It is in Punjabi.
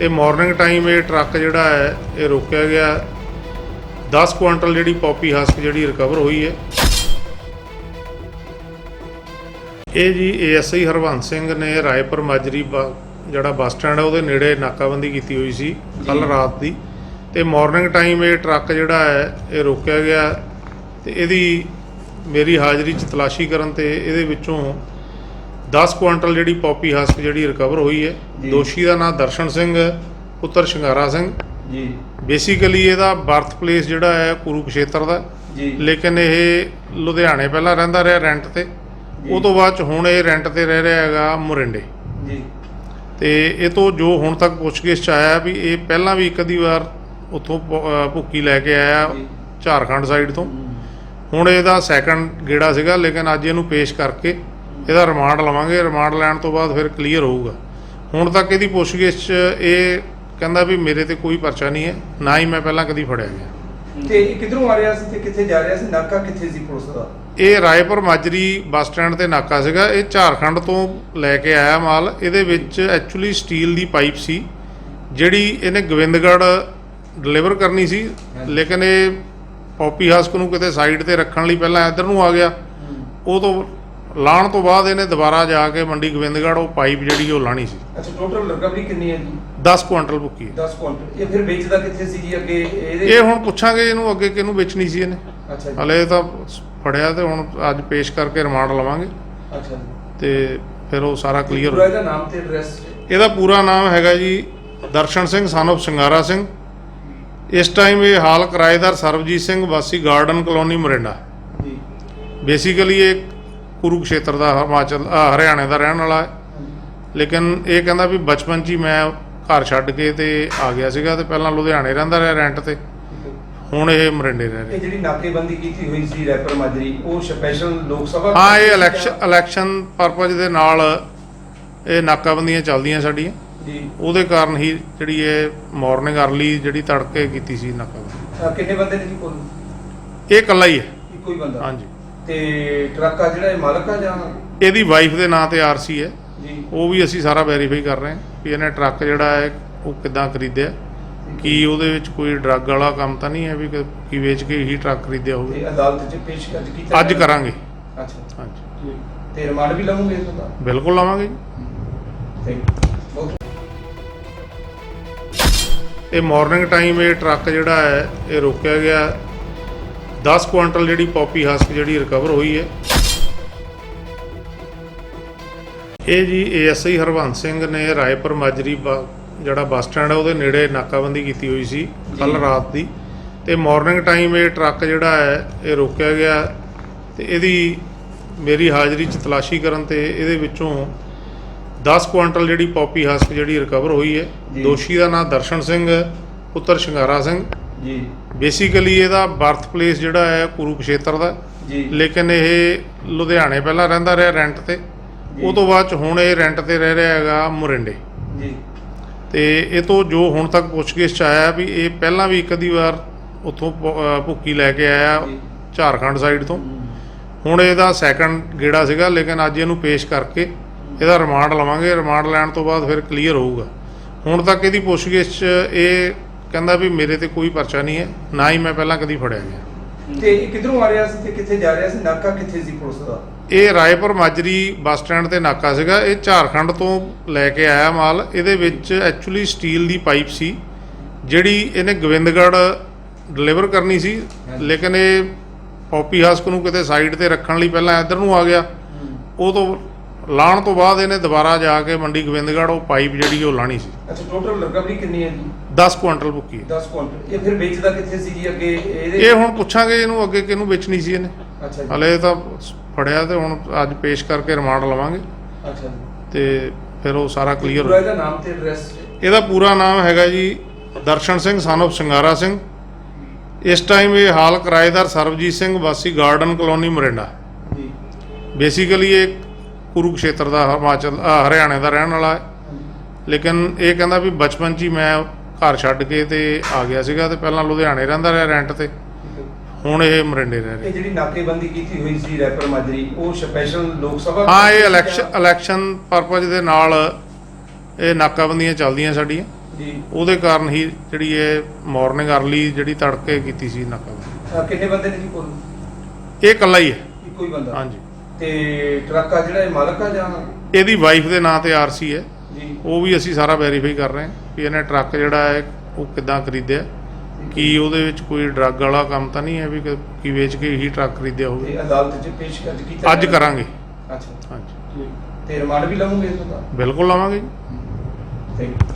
ਇਹ ਮਾਰਨਿੰਗ ਟਾਈਮ ਇਹ ਟਰੱਕ ਜਿਹੜਾ ਹੈ ਇਹ ਰੋਕਿਆ ਗਿਆ। 10 ਕੁਆਂਟਲ ਜਿਹੜੀ ਪੌਪੀ ਹਸਕ ਜਿਹੜੀ ਰਿਕਵਰ ਹੋਈ ਹੈ। ਇਹ ਜੀ ਏਐਸਆਈ ਹਰਵੰਤ ਸਿੰਘ ਨੇ ਰਾਏਪੁਰ ਮਾਜਰੀ ਜਿਹੜਾ ਬੱਸ ਸਟੈਂਡ ਹੈ ਉਹਦੇ ਨੇੜੇ ਨਾਕਾਬੰਦੀ ਕੀਤੀ ਹੋਈ ਸੀ ਕੱਲ ਰਾਤ ਦੀ। ਤੇ ਮਾਰਨਿੰਗ ਟਾਈਮ ਇਹ ਟਰੱਕ ਜਿਹੜਾ ਹੈ ਇਹ ਰੋਕਿਆ ਗਿਆ। ਤੇ ਇਹਦੀ ਮੇਰੀ ਹਾਜ਼ਰੀ 'ਚ ਤਲਾਸ਼ੀ ਕਰਨ ਤੇ ਇਹਦੇ ਵਿੱਚੋਂ 10 ਕੁਆਂਟਲ ਜਿਹੜੀ ਪੌਪੀ ਹਸਕ ਜਿਹੜੀ ਰਿਕਵਰ ਹੋਈ ਹੈ। ਦੋਸ਼ੀ ਦਾ ਨਾਮ ਦਰਸ਼ਨ ਸਿੰਘ ਪੁੱਤਰ ਸ਼ਿੰਗਾਰਾ ਸਿੰਘ। ਜੀ। ਬੇਸਿਕਲੀ ਇਹਦਾ ਬਰਥ ਪਲੇਸ ਜਿਹੜਾ ਹੈ ਕੁਰੂਕਸ਼ੇਤਰ ਦਾ। ਜੀ। ਲੇਕਿਨ ਇਹ ਲੁਧਿਆਣੇ ਪਹਿਲਾਂ ਰਹਿੰਦਾ ਰਿਹਾ ਰੈਂਟ ਤੇ। ਉਹ ਤੋਂ ਬਾਅਦ ਚ ਹੁਣ ਇਹ ਰੈਂਟ ਤੇ ਰਹਿ ਰਿਹਾ ਹੈਗਾ ਮੁਰਿੰਡੇ। ਜੀ। ਤੇ ਇਹ ਤੋਂ ਜੋ ਹੁਣ ਤੱਕ ਪੁੱਛਗਿੱਛ ਚ ਆਇਆ ਵੀ ਇਹ ਪਹਿਲਾਂ ਵੀ ਇੱਕ ਅੱਧੀ ਵਾਰ ਉੱਥੋਂ ਭੁੱਕੀ ਲੈ ਕੇ ਆਇਆ। ਝਾਰਖੰਡ ਸਾਈਡ ਤੋਂ। ਹੁਣ ਇਹਦਾ ਸੈਕੰਡ ਗੇੜਾ ਸੀਗਾ ਲੇਕਿਨ ਅੱਜ ਇਹਨੂੰ ਪੇਸ਼ ਕਰਕੇ ਇਹਦਾ ਰਿਮਾਂਡ ਲਵਾਂਗੇ। ਰਿਮਾਂਡ ਲੈਣ ਤੋਂ ਬਾਅਦ ਫਿਰ ਕਲੀਅਰ ਹੋਊਗਾ। ਹੁਣ ਤੱਕ ਇਹਦੀ ਪੁੱਛਗਿੱਛ 'ਚ ਇਹ ਕਹਿੰਦਾ ਵੀ ਮੇਰੇ ਤੇ ਕੋਈ ਪਰਚਾ ਨਹੀਂ ਹੈ ਨਾ ਹੀ ਮੈਂ ਪਹਿਲਾਂ ਕਦੀ ਫੜਿਆ ਗਿਆ। ਤੇ ਇਹ ਕਿੱਧਰੋਂ ਆ ਰਿਹਾ ਸੀ ਤੇ ਕਿੱਥੇ ਜਾ ਰਿਹਾ ਸੀ? ਨਾਕਾ ਕਿੱਥੇ ਸੀ ਪੁਲਿਸ ਦਾ? ਇਹ ਰਾਏਪੁਰ ਮਾਜਰੀ ਬੱਸ ਸਟੈਂਡ ਤੇ ਨਾਕਾ ਸੀਗਾ। ਇਹ ਝਾਰਖੰਡ ਤੋਂ ਲੈ ਕੇ ਆਇਆ ਮਾਲ। ਇਹਦੇ ਵਿੱਚ ਐਕਚੁਅਲੀ ਸਟੀਲ ਦੀ ਪਾਈਪ ਸੀ ਜਿਹੜੀ ਇਹਨੇ ਗੋਬਿੰਦਗੜ੍ਹ ਡਿਲੀਵਰ ਕਰਨੀ ਸੀ। ਲੇਕਿਨ ਇਹ ਪੌਪੀ ਹਸਕ ਨੂੰ ਕਿਤੇ ਸਾਈਡ ਤੇ ਰੱਖਣ ਲਈ ਪਹਿਲਾਂ ਇੱਧਰ ਨੂੰ ਆ ਗਿਆ। ਉਹ ਤੋਂ ਲਾਣ ਤੋਂ ਬਾਅਦ ਇਹਨੇ ਦੁਬਾਰਾ ਜਾ ਕੇ ਮੰਡੀ ਗੋਬਿੰਦਗੜ੍ਹ ਉਹ ਪਾਈਪ ਜਿਹੜੀ ਉਹ ਲਾਣੀ ਸੀ। ਅੱਛਾ ਟੋਟਲ ਰਿਕਵਰੀ ਕਿੰਨੀ ਹੈ ਜੀ? 10 ਕੁਆਂਟਲ ਭੁੱਕੀ ਹੈ। 10 ਕੁਇੰਟਲ। ਇਹ ਫਿਰ ਵੇਚਦਾ ਕਿੱਥੇ ਸੀ ਜੀ ਅੱਗੇ? ਇਹਦੇ ਇਹ ਹੁਣ ਪੁੱਛਾਂਗੇ ਇਹਨੂੰ ਅੱਗੇ ਕਿਹਨੂੰ ਵੇਚਣੀ ਸੀ ਇਹਨੇ। ਅੱਛਾ ਜੀ। ਹਲੇ ਤਾਂ ਫੜਿਆ ਤੇ ਹੁਣ ਅੱਜ ਪੇਸ਼ ਕਰਕੇ ਰਿਮਾਂਡ ਲਵਾਂਗੇ। ਅੱਛਾ ਜੀ। ਤੇ ਫਿਰ ਉਹ ਸਾਰਾ ਕਲੀਅਰ ਪੂਰਾ ਇਹਦਾ ਨਾਮ ਤੇ ਐਡਰੈਸ ਇਹਦਾ ਪੂਰਾ ਨਾਮ ਹੈਗਾ ਜੀ ਦਰਸ਼ਨ ਸਿੰਘ of ਸ਼ਿੰਗਾਰਾ ਸਿੰਘ। ਇਸ ਟਾਈਮ ਇਹ ਹਾਲ ਕਿਰਾਏਦਾਰ ਸਰਬਜੀਤ ਸਿੰਘ ਵਾਸੀ ਗਾਰਡਨ ਕਲੋਨੀ ਮੋਰਿੰਡਾ। ਜੀ। ਬੇਸਿਕਲੀ ਇਹ ਕੁਰੂਕਸ਼ੇਤਰ ਦਾ ਹਿਮਾਚਲ ਹਰਿਆਣੇ ਦਾ ਰਹਿਣ ਵਾਲਾ ਹੈ। ਲੇਕਿਨ ਇਹ ਕਹਿੰਦਾ ਵੀ ਬਚਪਨ 'ਚ ਹੀ ਮੈਂ ਘਰ ਛੱਡ ਕੇ ਤੇ ਆ ਗਿਆ ਸੀਗਾ ਤੇ ਪਹਿਲਾਂ ਲੁਧਿਆਣੇ ਰਹਿੰਦਾ ਰਿਹਾ ਰੈਂਟ ਤੇ। ਹੁਣ ਇਹ ਮਰਿੰਡੇ ਰਹਿ ਰਿਹਾ। ਇਹ ਜਿਹੜੀ ਨਾਕੇਬੰਦੀ ਕੀਤੀ ਹੋਈ ਸੀ ਰੈਪਰ ਮਾਜਰੀ ਉਹ ਸਪੈਸ਼ਲ ਲੋਕ ਸਭਾ ਹਾਂ ਇਹ ਇਲੈਕਸ਼ਨ ਇਲੈਕਸ਼ਨ ਪਰਪਸ ਦੇ ਨਾਲ ਇਹ ਨਾਕਾਬੰਦੀਆਂ ਚੱਲਦੀਆਂ ਸਾਡੀਆਂ। ਜੀ। ਉਹਦੇ ਕਾਰਨ ਹੀ ਜਿਹੜੀ ਇਹ ਮਾਰਨਿੰਗ ਅਰਲੀ ਜਿਹੜੀ ਤੜਕੇ ਕੀਤੀ ਸੀ ਨਾਕਾਬੰਦੀ। ਕਿੰਨੇ ਬੰਦੇ ਨੇ ਜੀ ਕੋਲ? ਇਹ ਇਕੱਲਾ ਹੀ ਹੈ। ਹੀ ਬੰਦਾ? ਹਾਂਜੀ। ਤੇ ਟਰੱਕ ਆ ਜਿਹੜਾ ਇਹ ਮਾਲਕ ਆ ਜਾਂ ਇਹਦੀ ਵਾਈਫ ਦੇ ਨਾਂ ਤੇ ਆਰਸੀ ਹੈ। ਜੀ। ਉਹ ਵੀ ਅਸੀਂ ਸਾਰਾ ਵੈਰੀਫਾਈ ਕਰ ਰਹੇ ਹਾਂ ਵੀ ਇਹਨੇ ਟਰੱਕ ਜਿਹੜਾ ਹੈ ਉਹ ਕਿੱਦਾਂ ਖਰੀਦਿਆ। ਕੀ ਉਹਦੇ ਵਿੱਚ ਕੋਈ ਡਰੱਗ ਵਾਲਾ ਕੰਮ ਤਾਂ ਨਹੀਂ ਹੈ ਵੀ ਕਿ- ਕੀ ਵੇਚ ਕੇ ਹੀ ਟਰੱਕ ਖਰੀਦਿਆ ਹੋਵੇ। ਤੇ ਅਦਾਲਤ 'ਚ ਪੇਸ਼ ਕਰ ਕੀਤਾ ਅੱਜ? ਕਰਾਂਗੇ। ਅੱਛਾ। ਹਾਂਜੀ। ਤੇ ਰਿਮਾਂਡ ਵੀ ਲਵਾਂਗੇ ਇਸ ਦਾ ਬਿਲਕੁਲ ਲਾਵਾਂਗੇ ਜੀ। ਥੈਂਕ ਯੂ ਓਕੇ ਇਹ ਮਾਰਨਿੰਗ ਟਾਈਮ ਇਹ ਟਰੱਕ ਜਿਹੜਾ ਹੈ ਇਹ ਰੋਕਿਆ ਗਿਆ। 10 ਕੁਆਂਟਲ ਜਿਹੜੀ ਪੌਪੀ ਹਸਕ ਜਿਹੜੀ ਰਿਕਵਰ ਹੋਈ ਹੈ। ਇਹ ਜੀ ਏਐਸਆਈ ਹਰਵੰਤ ਸਿੰਘ ਨੇ ਰਾਏਪੁਰ ਮਾਜਰੀ ਜਿਹੜਾ ਬੱਸ ਸਟੈਂਡ ਹੈ ਉਹਦੇ ਨੇੜੇ ਨਾਕਾਬੰਦੀ ਕੀਤੀ ਹੋਈ ਸੀ ਕੱਲ। ਰਾਤ ਦੀ। ਤੇ ਮਾਰਨਿੰਗ ਟਾਈਮ ਇਹ ਟਰੱਕ ਜਿਹੜਾ ਹੈ ਇਹ ਰੋਕਿਆ ਗਿਆ। ਤੇ ਇਹਦੀ ਮੇਰੀ ਹਾਜ਼ਰੀ 'ਚ ਤਲਾਸ਼ੀ ਕਰਨ ਤੇ ਇਹਦੇ ਵਿੱਚੋਂ 10 ਕੁਆਂਟਲ ਜਿਹੜੀ ਪੌਪੀ ਹਸਕ ਜਿਹੜੀ ਰਿਕਵਰ ਹੋਈ ਹੈ। ਦੋਸ਼ੀ ਦਾ ਨਾਮ ਦਰਸ਼ਨ ਸਿੰਘ ਪੁੱਤਰ ਸ਼ਿੰਗਾਰਾ ਸਿੰਘ। ਜੀ। ਬੇਸਿਕਲੀ ਇਹਦਾ ਬਰਥ ਪਲੇਸ ਜਿਹੜਾ ਹੈ ਕੁਰੂਕਸ਼ੇਤਰ ਦਾ ਜੀ। ਲੇਕਿਨ ਇਹ ਲੁਧਿਆਣੇ ਪਹਿਲਾਂ ਰਹਿੰਦਾ ਰਿਹਾ ਰੈਂਟ ਤੇ। ਉਹ ਤੋਂ ਬਾਅਦ ਚ ਹੁਣ ਇਹ ਰੈਂਟ ਤੇ ਰਹਿ ਰਿਹਾ ਹੈਗਾ ਮੁਰਿੰਡੇ। ਜੀ। ਤੇ ਇਹ ਤੋਂ ਜੋ ਹੁਣ ਤੱਕ ਪੁੱਛਗਿੱਛ ਚ ਆਇਆ ਵੀ ਇਹ ਪਹਿਲਾਂ ਵੀ ਇੱਕ ਅੱਧੀ ਵਾਰ ਉੱਥੋਂ ਭੁੱਕੀ ਲੈ ਕੇ ਆਇਆ। ਝਾਰਖੰਡ ਸਾਈਡ ਤੋਂ। ਹੁਣ ਇਹਦਾ ਸੈਕੰਡ ਗੇੜਾ ਸੀਗਾ ਲੇਕਿਨ ਅੱਜ ਇਹਨੂੰ ਪੇਸ਼ ਕਰਕੇ ਇਹਦਾ ਰਿਮਾਂਡ ਲਵਾਂਗੇ। ਰਿਮਾਂਡ ਲੈਣ ਤੋਂ ਬਾਅਦ ਫਿਰ ਕਲੀਅਰ ਹੋਊਗਾ। ਹੁਣ ਤੱਕ ਇਹਦੀ ਪੁੱਛਗਿੱਛ 'ਚ ਇਹ ਕਹਿੰਦਾ ਵੀ ਮੇਰੇ ਤੇ ਕੋਈ ਪਰਚਾ ਨਹੀਂ ਹੈ ਨਾ ਹੀ ਮੈਂ ਪਹਿਲਾਂ ਕਦੀ ਫੜਿਆ ਗਿਆ। ਤੇ ਇਹ ਕਿੱਧਰੋਂ ਆ ਰਿਹਾ ਸੀ ਤੇ ਕਿੱਥੇ ਜਾ ਰਿਹਾ ਸੀ? ਨਾਕਾ ਕਿੱਥੇ ਸੀ ਪੁਲਿਸ ਦਾ? ਇਹ ਰਾਏਪੁਰ ਮਾਜਰੀ ਬੱਸ ਸਟੈਂਡ ਤੇ ਨਾਕਾ ਸੀਗਾ। ਇਹ ਝਾਰਖੰਡ ਤੋਂ ਲੈ ਕੇ ਆਇਆ ਮਾਲ। ਇਹਦੇ ਵਿੱਚ ਐਕਚੁਅਲੀ ਸਟੀਲ ਦੀ ਪਾਈਪ ਸੀ ਜਿਹੜੀ ਇਹਨੇ ਗੋਬਿੰਦਗੜ੍ਹ ਡਿਲੀਵਰ ਕਰਨੀ ਸੀ। ਲੇਕਿਨ ਇਹ ਪੌਪੀ ਹਸਕ ਨੂੰ ਕਿਤੇ ਸਾਈਡ ਤੇ ਰੱਖਣ ਲਈ ਪਹਿਲਾਂ ਇੱਧਰ ਨੂੰ ਆ ਗਿਆ। ਉਹ ਤੋਂ ਲਾਣ ਤੋਂ ਬਾਅਦ ਇਹਨੇ ਦੁਬਾਰਾ ਜਾ ਕੇ ਮੰਡੀ ਗੋਬਿੰਦਗੜ੍ਹ ਉਹ ਪਾਈਪ ਜਿਹੜੀ ਉਹ ਲਾਣੀ ਸੀ। ਅੱਛਾ ਟੋਟਲ ਰਿਕਵਰੀ ਕਿੰਨੀ ਹੈ ਜੀ? 10 ਕੁਆਂਟਲ ਭੁੱਕੀ ਹੈ। 10 ਕੁਇੰਟਲ। ਇਹ ਫਿਰ ਵੇਚਦਾ ਕਿੱਥੇ ਸੀ ਜੀ ਅੱਗੇ? ਇਹਦੇ ਇਹ ਹੁਣ ਪੁੱਛਾਂਗੇ ਇਹਨੂੰ ਅੱਗੇ ਕਿਹਨੂੰ ਵੇਚਣੀ ਸੀ ਇਹਨੇ। ਅੱਛਾ ਜੀ। ਹਲੇ ਤਾਂ ਫੜਿਆ ਤੇ ਹੁਣ ਅੱਜ ਪੇਸ਼ ਕਰਕੇ ਰਿਮਾਂਡ ਲਵਾਂਗੇ। ਅੱਛਾ ਜੀ। ਤੇ ਫਿਰ ਉਹ ਸਾਰਾ ਕਲੀਅਰ ਇਹਦਾ ਨਾਮ ਤੇ ਐਡਰੈਸ ਇਹਦਾ ਪੂਰਾ ਨਾਮ ਹੈਗਾ ਜੀ ਦਰਸ਼ਨ ਸਿੰਘ of ਸ਼ਿੰਗਾਰਾ ਸਿੰਘ। ਇਸ ਟਾਈਮ ਇਹ ਹਾਲ ਕਿਰਾਏਦਾਰ ਸਰਬਜੀਤ ਸਿੰਘ ਵਾਸੀ ਗਾਰਡਨ ਕਲੋਨੀ ਮੋਰਿੰਡਾ। ਜੀ। ਬੇਸਿਕਲੀ ਇਹ ਕੁਰੂਕਸ਼ੇਤਰ ਦਾ ਹਿਮਾਚਲ ਹਰਿਆਣੇ ਦਾ ਰਹਿਣ ਵਾਲਾ ਹੈ। ਲੇਕਿਨ ਇਹ ਕਹਿੰਦਾ ਵੀ ਬਚਪਨ 'ਚ ਹੀ ਮੈਂ ਘਰ ਛੱਡ ਕੇ ਤੇ ਆ ਗਿਆ ਸੀਗਾ ਤੇ ਪਹਿਲਾਂ ਲੁਧਿਆਣੇ ਰਹਿੰਦਾ ਰਿਹਾ ਰੈਂਟ ਤੇ। ਹੁਣ ਇਹ ਮਰਿੰਡੇ ਰਹਿ ਰਿਹਾ। ਇਹ ਜਿਹੜੀ ਨਾਕੇਬੰਦੀ ਕੀਤੀ ਹੋਈ ਸੀ ਰੈਪਰ ਮਾਜਰੀ ਉਹ ਸਪੈਸ਼ਲ ਲੋਕ ਸਭਾ ਹਾਂ ਇਹ ਇਲੈਕਸ਼ਨ ਇਲੈਕਸ਼ਨ ਪਰਪਸ ਦੇ ਨਾਲ ਇਹ ਨਾਕਾਬੰਦੀਆਂ ਚੱਲਦੀਆਂ ਸਾਡੀਆਂ। ਜੀ। ਉਹਦੇ ਕਾਰਨ ਹੀ ਜਿਹੜੀ ਇਹ ਮਾਰਨਿੰਗ ਅਰਲੀ ਜਿਹੜੀ ਤੜਕੇ ਕੀਤੀ ਸੀ ਨਾਕਾਬੰਦੀ। ਕਿੰਨੇ ਬੰਦੇ ਨੇ ਜੀ ਕੋਲ? ਇਹ ਇਕੱਲਾ ਹੀ ਹੈ। ਹੀ ਬੰਦਾ? ਹਾਂਜੀ। ਤੇ ਟਰੱਕ ਆ ਜਿਹੜਾ ਇਹ ਮਾਲਕ ਆ ਜਾਂ ਇਹਦੀ ਵਾਈਫ ਦੇ ਨਾਂ ਤੇ ਆਰਸੀ ਹੈ। ਜੀ। ਉਹ ਵੀ ਅਸੀਂ ਸਾਰਾ ਵੈਰੀਫਾਈ ਕਰ ਰਹੇ ਹਾਂ ਕਿ ਇਹਨੇ ਟਰੱਕ ਜਿਹੜਾ ਹੈ ਉਹ ਕਿੱਦਾਂ ਖਰੀਦਿਆ। ਕੀ ਉਹਦੇ ਵਿੱਚ ਕੋਈ ਡਰੱਗ ਵਾਲਾ ਕੰਮ ਤਾਂ ਨਹੀਂ ਹੈ ਵੀ ਕਿ- ਕੀ ਵੇਚ ਕੇ ਹੀ ਟਰੱਕ ਖਰੀਦਿਆ ਹੋਵੇ। ਤੇ ਅਦਾਲਤ 'ਚ ਪੇਸ਼ ਅੱਜ ਕੀਤਾ ਅੱਜ ਜਾਏਗਾ? ਕਰਾਂਗੇ। ਅੱਛਾ। ਹਾਂਜੀ। ਤੇ ਰਿਮਾਂਡ ਵੀ ਲਵਾਂਗੇ ਇਸ ਦਾ ਬਿਲਕੁਲ ਲਾਵਾਂਗੇ ਜੀ। Thank you